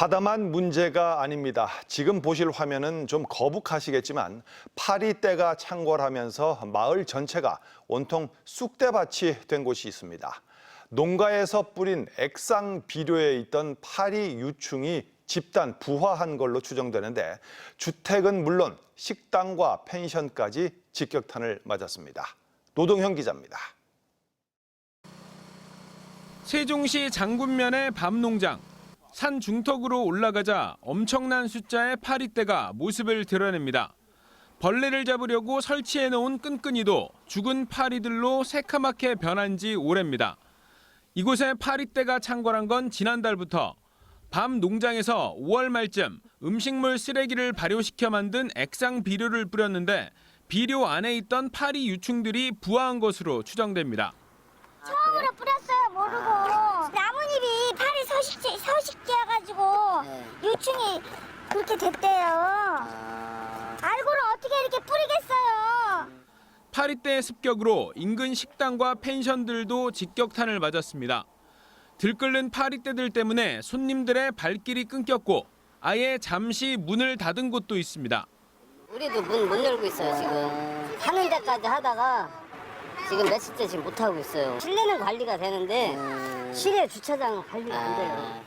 바다만 문제가 아닙니다. 지금 보실 화면은 좀 거북하시겠지만 파리 떼가 창궐하면서 마을 전체가 온통 쑥대밭이 된 곳이 있습니다. 농가에서 뿌린 액상 비료에 있던 파리 유충이 집단 부화한 걸로 추정되는데 주택은 물론 식당과 펜션까지 직격탄을 맞았습니다. 노동현 기자입니다. 세종시 장군면의 밤농장. 산 중턱으로 올라가자 엄청난 숫자의 파리떼가 모습을 드러냅니다. 벌레를 잡으려고 설치해 놓은 끈끈이도 죽은 파리들로 새카맣게 변한 지 오래입니다. 이곳에 파리떼가 창궐한 건 지난달부터 밤 농장에서 5월 말쯤 음식물 쓰레기를 발효시켜 만든 액상 비료를 뿌렸는데 비료 안에 있던 파리 유충들이 부화한 것으로 추정됩니다. 처음으로 뿌렸어요 모르고 나뭇잎이 파리 서식지 서식지여가지고 유충이 그렇게 됐대요. 알고는 어떻게 이렇게 뿌리겠어요. 파리떼의 습격으로 인근 식당과 펜션들도 직격탄을 맞았습니다. 들끓는 파리떼들 때문에 손님들의 발길이 끊겼고 아예 잠시 문을 닫은 곳도 있습니다. 우리도 문 못 열고 있어요 지금 하는 데까지 하다가 지금 며칠째 지금 못 하고 있어요 실내는 관리가 되는데 실내 주차장은 관리가 안 돼요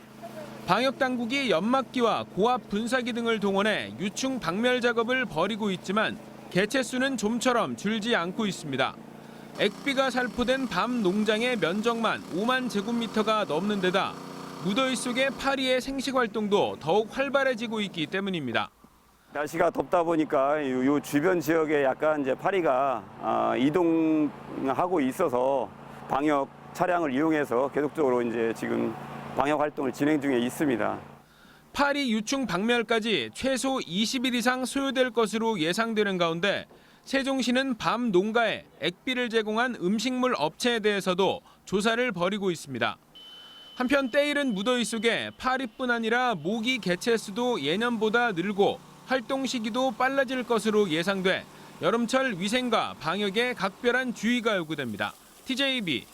방역 당국이 연막기와 고압 분사기 등을 동원해 유충 박멸 작업을 벌이고 있지만 개체 수는 좀처럼 줄지 않고 있습니다. 액비가 살포된 밤 농장의 면적만 5만 제곱미터가 넘는 데다 무더위 속의 파리의 생식 활동도 더욱 활발해지고 있기 때문입니다. 날씨가 덥다 보니까 요, 요 주변 지역에 약간 이제 파리가 아, 이동하고 있어서 방역 차량을 이용해서 계속적으로 이제 지금 방역 활동을 진행 중에 있습니다. 파리 유충 박멸까지 최소 20일 이상 소요될 것으로 예상되는 가운데 세종시는 밤 농가에 액비를 제공한 음식물 업체에 대해서도 조사를 벌이고 있습니다. 한편 때이른 무더위 속에 파리뿐 아니라 모기 개체 수도 예년보다 늘고 활동 시기도 빨라질 것으로 예상돼 여름철 위생과 방역에 각별한 주의가 요구됩니다. TJB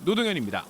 노동현입니다.